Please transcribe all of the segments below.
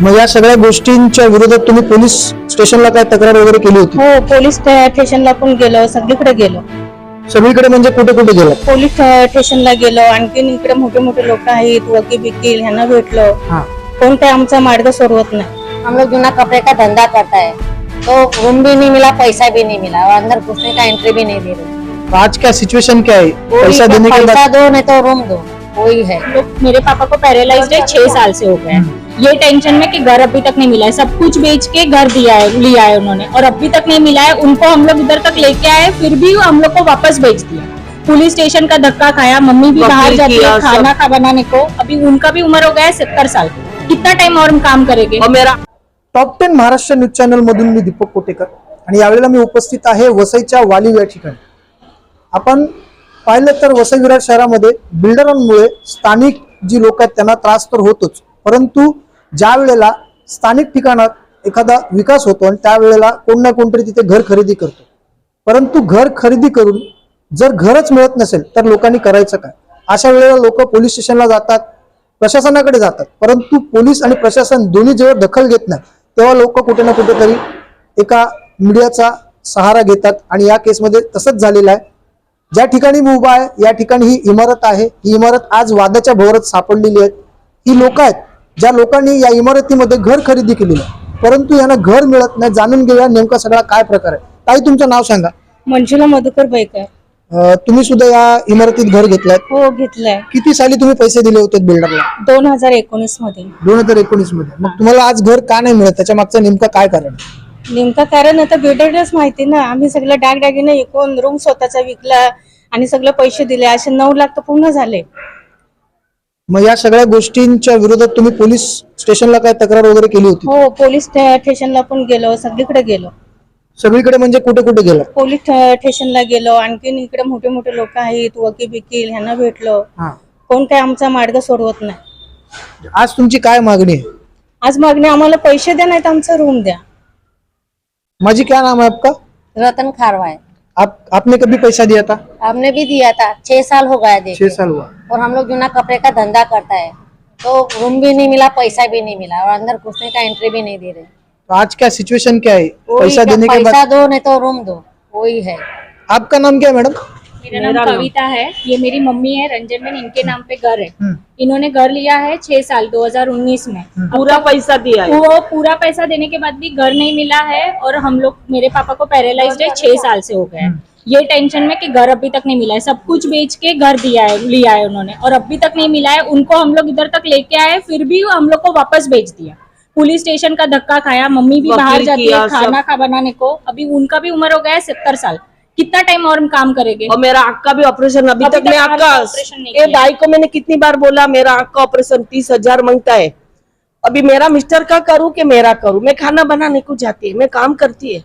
मग या सगळ्या गोष्टींच्या विरोधात तुम्ही पोलीस स्टेशनला काय तक्रार वगैरे केली होती? हो पोलीस स्टे- स्टेशनला पण गेलो सगळीकडे गेलो. सगळीकडे म्हणजे कुठे कुठे गेला? पोलीस स्टे- स्टेशनला गेलो. आणखीन इकडे मोठे मोठे लोक आहेत वकील बिकील ह्यांना भेटलो. कोण काय आमचा मार्ग सोडवत नाही. हम लोग जूना कपड़े का धंधा करता है तो रूम भी नहीं मिला पैसा भी नहीं मिला और अंदर घुसने का एंट्री भी नहीं दे रहे तो आज क्या सिचुएशन क्या है पैसा देने के पैसा दो नहीं तो रूम दो. वही है. लोग मेरे पापा को पैरालाइज्ड है छह साल से हो गए हैं. ये टेंशन में कि घर अभी तक नहीं मिला है। सब कुछ बेच के घर दिया है लिया है उन्होंने। और अभी तक नहीं मिला है उनको हम लोग इधर तक लेके आए फिर भी हम लोग को वापस बेच दिया। पुलिस स्टेशन का धक्का खाया मम्मी भी बाहर जाती है खाना खा बनाने को। अभी उनका भी उम्र हो गया है सत्तर साल कितना टाइम और हम काम करेंगे? और मेरा top ten Maharashtra news channel मधून मी दीपक कोटेकर. आणि यावेळेला मी उपस्थित आहे वसईच्या वालीव या ठिकाणी. आपण पाहिलं तर वसई विराट शहरामध्ये बिल्डरांमुळे स्थानिक जी लोक आहेत त्यांना त्रास तर होतोच. परंतु ज्या वेळेला स्थानिक ठिकाणात एखादा विकास होतो आणि त्यावेळेला कोण ना कोणतरी तिथे घर खरेदी करतो. परंतु घर खरेदी करून जर घरच मिळत नसेल तर लोकांनी करायचं काय? अशा वेळेला लोक पोलीस स्टेशनला जातात प्रशासनाकडे जातात. परंतु पोलीस आणि प्रशासन दोन्ही जेव्हा दखल घेत नाही तेव्हा लोक कुठे ना कुठेतरी एका मीडियाचा सहारा घेतात आणि या केसमध्ये तसंच झालेलं आहे. ज्या ठिकाणी मी उभा आहे या ठिकाणी ही इमारत आहे. ही इमारत आज वादाच्या भोवरात सापडलेली आहे. ही लोक आहेत. ज्या लोकांनी या इमारतीमध्ये घर खरेदी केलेलं परंतु यांना घर मिळत नाही. जाणून घेऊया नेमका सगळा काय प्रकार आहे. ताई तुमचं नाव सांगा. मंजुला मधुकर बैकर. अं, तुम्ही सुद्धा या इमारतीत घर घेतलंय. हो घेतलंय. किती साली तुम्ही पैसे दिले होते बिल्डरला दोन हजार एकोणीसमध्ये. दोन हजार एकोणीसमध्ये. मग तुम्हाला आज घर का नाही मिळत? त्याच्या मागचं नेमकं काय कारण? नेमका कारण आता बिल्डरच माहिती ना. आम्ही सगळं डागडागिने एकूण रूम स्वतःचा विकला आणि सगळे पैसे दिले. असे नऊ लाख तर पूर्ण झाले. मग या सगळ्या गोष्टींच्या विरोधात तुम्ही पोलीस स्टेशनला काय तक्रार वगैरे केली होती? हो पोलीस स्टे- स्टेशनला पण गेलो सगळीकडे गेलो. सगळीकडे म्हणजे कुठे कुठे गेला? पोलीस स्टे- स्टेशनला गेलो आणखीन इकडे मोठे मोठे लोक आहेत वकील बिकील ह्यांना भेटलो. कोण काय आमचा मार्ग सोडवत नाही. आज तुमची काय मागणी आहे? आज मागणी आम्हाला पैसे द्या नाही तर आमचा रूम द्या. माझी क्या नाम है आपका? रतन खारवा है आप आपने कभी पैसा दिया था? हमने भी दिया था. छह साल हो गया छह साल हुआ। और हम लोग जूना कपड़े का धंधा करता है। तो रूम भी नहीं मिला पैसा भी नहीं मिला और अंदर घुसने का एंट्री भी नहीं दे रहे। तो आज क्या सिचुएशन क्या है? पैसा देने के बाद पैसा दो नहीं तो रूम दो। वही है। आपका नाम क्या है मैडम? मेरा नाम कविता है। ये मेरी मम्मी है रंजन बेन इनके नाम पे घर है। हम्म। इन्होंने घर लिया है छह साल 2019 में। पूरा पैसा दिया है। वो पूरा पैसा देने के बाद भी घर नहीं मिला है और हम लोग मेरे पापा को पैरालाइज्ड है छह साल से हो गए हैं। ये टेंशन में कि घर अभी तक नहीं मिला है। सब कुछ बेच के घर दिया है लिया है उन्होंने। और अभी तक नहीं मिला है उनको हम लोग इधर तक लेके आए फिर भी हम लोग को वापस बेच दिया। पुलिस स्टेशन का धक्का खाया मम्मी भी बाहर जाती है खाना खा बनाने को। अभी उनका भी उम्र हो गया है सत्तर साल। कितना टाइम और हम काम करेंगे? और मेरा आँख का भी ऑपरेशन अभी, अभी तक मैं तक आँख आँख का ये भाई को मैंने कितनी बार बोला मेरा आँख का ऑपरेशन तीस हज़ार माँगता है। अभी मेरा मिस्टर का करूँ कि मेरा करूँ? मैं खाना बनाने को जाती है मैं काम करती है।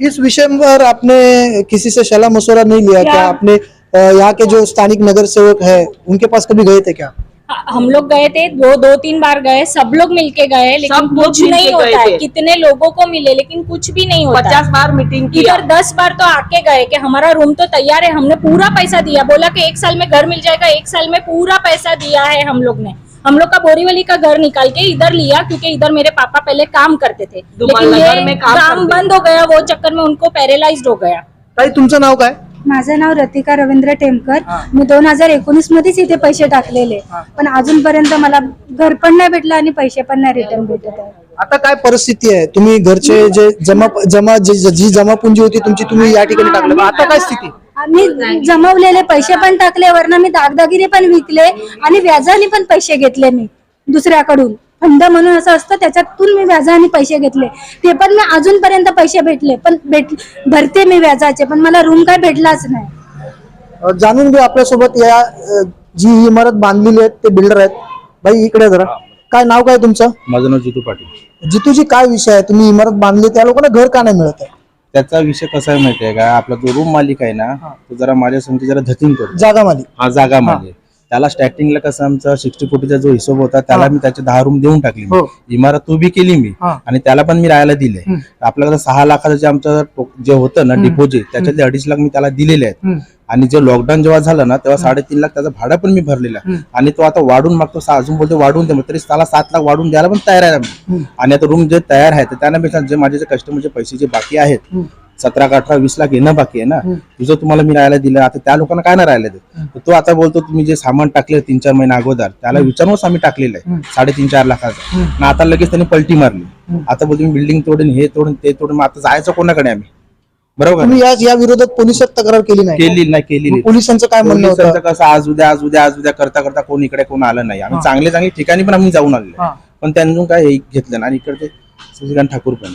इस विषय पर आपने किसी से सलाह मशवरा नहीं लिया क्या? आपने यहाँ के जो स्थानिक नगर सेवक है उनके पास कभी गए थे क्या? हाँ, हम लोग गए थे दो दो तीन बार गए सब लोग मिलके गए लेकिन कुछ नहीं होता है। कितने लोगों को मिले लेकिन कुछ भी नहीं होता। पचास बार मीटिंग किया। इधर दस बार तो आके गए कि हमारा रूम तो तैयार है हमने पूरा पैसा दिया। बोला कि एक साल में घर मिल जाएगा एक साल में पूरा पैसा दिया है हम लोग ने। हम लोग का बोरीवली का घर निकाल के इधर लिया क्योंकि इधर मेरे पापा पहले काम करते थे। लेकिन ये में काम काम बंद हो गया वो चक्कर में उनको पैरालाइज्ड हो गया। ताई तुमचं नाव काय? माझं नाव रतिका रवींद्र टेमकर. मी दोन हजार एकोणीस मध्येच इथे पैसे टाकलेले. पण अजूनपर्यंत मला घर पण नाही भेटलं आणि पैसे पण नाही रिटर्न भेटत आहे. आता काय परिस्थिती आहे? तुम्ही घरचे जे जमा जमा जी जी जमापुंजी होती तुमची तुम्ही या ठिकाणी टाकलं. आता काय स्थिती? आम्ही जमवलेले पैसे पण टाकले वरनं मी दागदागिरी पण विकले आणि व्याजाने पण पैसे घेतले मी दुसऱ्याकडून. फंड म्हणून असं असतं त्याच्यातून मी व्याजाने पैसे घेतले. ते पण मी अजूनपर्यंत पैसे भेटले पण भेट भरते मी व्याजाचे पण मला रूम काय भेटलाच नाही. अ, जाणून घेऊ आपल्यासोबत या अ, जी इमारत बांधलेली आहे ते बिल्डर आहेत. बाई इकडे जरा. काय नाव काय तुमचं? माझं नाव जितू पाटील. जितूजी काय विषय आहे? तुम्ही इमारत बांधली त्या लोकांना घर का नाही मिळत आहे? त्याचा विषय कसा आहे माहितीये का? आपला जो रूम मालिक आहे ना तो जरा माझ्या संगती जरा धतीन करतो जागा माली हा जागा मालिक. त्याला स्टार्टिंगला कसं आमचा सिक्स्टी कोटीचा जो हिशोब होता त्याला. मी त्याचे दहा रूम देऊन टाकली हो. इमारत उभी केली मी. आणि त्याला पण मी राहायला दिले. आपल्याकडे सहा लाखाचं जे आमचं जे होतं ना. डिपॉझिट त्याच्यातले अडीच लाख मी त्याला दिलेले आहेत. आणि जे लॉकडाऊन जेव्हा झालं ना तेव्हा साडेतीन लाख त्याचं भाडं पण मी भरलेलं आहे. आणि तो आता वाढून मागतो अजून बोलतो वाढून दे तरी त्याला सात लाख वाढून द्यायला पण तयार आहे. आणि आता रूम जे तयार आहे तर त्यांना मी सांग- जे माझे जे कस्टमरचे पैसे जे बाकी आहेत. सतरा का अठरा वीस लाख येणं बाकी आहे ना. तुझं तुम्हाला मी राहायला दिलं आता त्या लोकांना काय नाही राहिलं ते तर तो आता बोलतो तुम्ही जे सामान टाकले तीन चार महिने अगोदर त्याला विचारूनच आम्ही टाकलेलं आहे. साडेतीन चार लाखाचं. आणि आता लगेच त्यांनी पलटी मारली. आता बोलतो बिल्डिंग तोडून हे तोडून ते तोडून आता जायचं कोणाकडे आम्ही? बरोबर? या विरोधात पोलिसात तक्रार केली नाही? केली नाही केली पोलिसांचं काय म्हणणं कसं आज उद्या आज उद्या आज उद्या करता करता कोण इकडे कोण आलं नाही. आम्ही. चांगले चांगले ठिकाणी पण आम्ही जाऊन आलेलो. पण त्यांनी काय हे घेतलं नाही. आणि इकडचे शशिकांत ठाकूर पण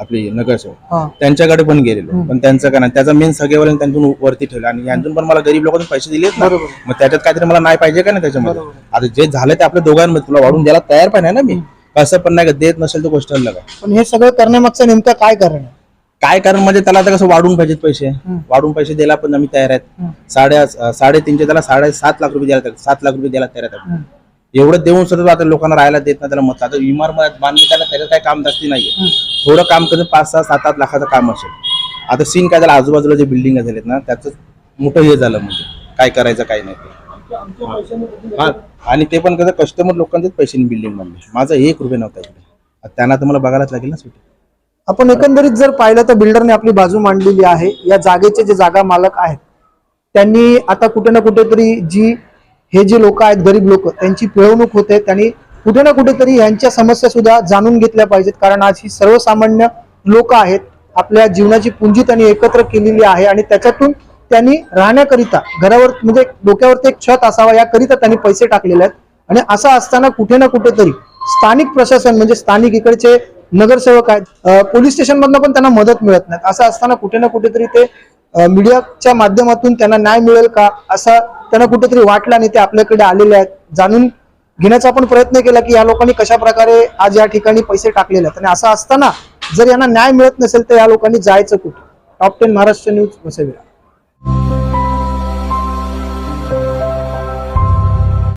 आपले नगरसेवक. त्यांच्याकडे पण गेलेलो. पण त्यांचं काय नाही त्याचा मेन सगळेवाल्यांनी त्यांतून वरती ठेवलं आणि यांतून पण मला गरीब लोकांनी पैसे दिलेत ना. मग त्याच्यात काहीतरी मला नाही पाहिजे का नाही त्याच्यामध्ये. आता जे झालं ते आपल्या दोघांमध्ये तुला वाढून द्यायला तयार पण आहे ना मी असं पण नाही देत नसेल तर गोष्ट अलग आहे पण हे सगळं करण्यामागचं नेमकं काय कारण आहे काय कारण म्हणजे त्याला आता कसं वाढून पाहिजेत पैसे. वाढून पैसे द्यायला पण आम्ही तयार आहेत. साडे साडेतीनशे त्याला साडे सात लाख रुपये द्यायला सात लाख रुपये द्यायला तयार आहेत. एवढं देऊन सुद्धा आता लोकांना राहायला देत नाही त्याला मत आता इमारत बांधली त्याला त्याला काय काम जास्ती नाहीये. थोडं काम करून पाच सहा सात आठ लाखाचं काम असेल. आता सीन काय झालं? आजूबाजूला जे बिल्डिंग झालेत ना त्याचं मोठं हे झालं म्हणजे. काय करायचं काय नाही. ते. हा. आणि ते पण कसं कस्टमर लोकांचेच पैसे बिल्डिंग मधले. माझा एक रुपये नव्हता इकडे. आता त्यांना तर मला बघायलाच लागेल ना सुट्टी. आपण एकंदरीत जर पाहिलं तर बिल्डरने आपली बाजू मांडलेली आहे. या जागेचे जे जागा मालक आहेत त्यांनी आता कुठे ना कुठेतरी जी हे जे लोक आहेत गरीब लोक त्यांची पिळवणूक होते त्यांनी कुठे ना कुठेतरी ह्यांच्या समस्या सुद्धा जाणून घेतल्या पाहिजेत. कारण आज ही सर्वसामान्य लोक आहेत आपल्या जीवनाची पुंजी त्यांनी एकत्र केलेली आहे आणि त्याच्यातून त्यांनी राहण्याकरिता घरावर म्हणजे डोक्यावरती एक छत असावा याकरिता त्यांनी पैसे टाकलेले आहेत. आणि असं असताना कुठे ना कुठेतरी स्थानिक प्रशासन म्हणजे स्थानिक इकडचे नगरसेवक आहेत पोलीस स्टेशन मधनं पण त्यांना मदत मिळत नाही असं असताना कुठे ना कुठेतरी ते मीडियाच्या माध्यमातून त्यांना न्याय मिळेल का? असा त्यांना कुठेतरी वाटलं आणि ते आपल्याकडे आलेले आहेत. जाणून घेण्याचा आपण प्रयत्न केला की या लोकांनी कशा प्रकारे आज या ठिकाणी पैसे टाकलेले आहेत. आणि असं असताना जर यांना न्याय मिळत नसेल तर या लोकांनी जायचं कुठं? Top ten Maharashtra news बसविला.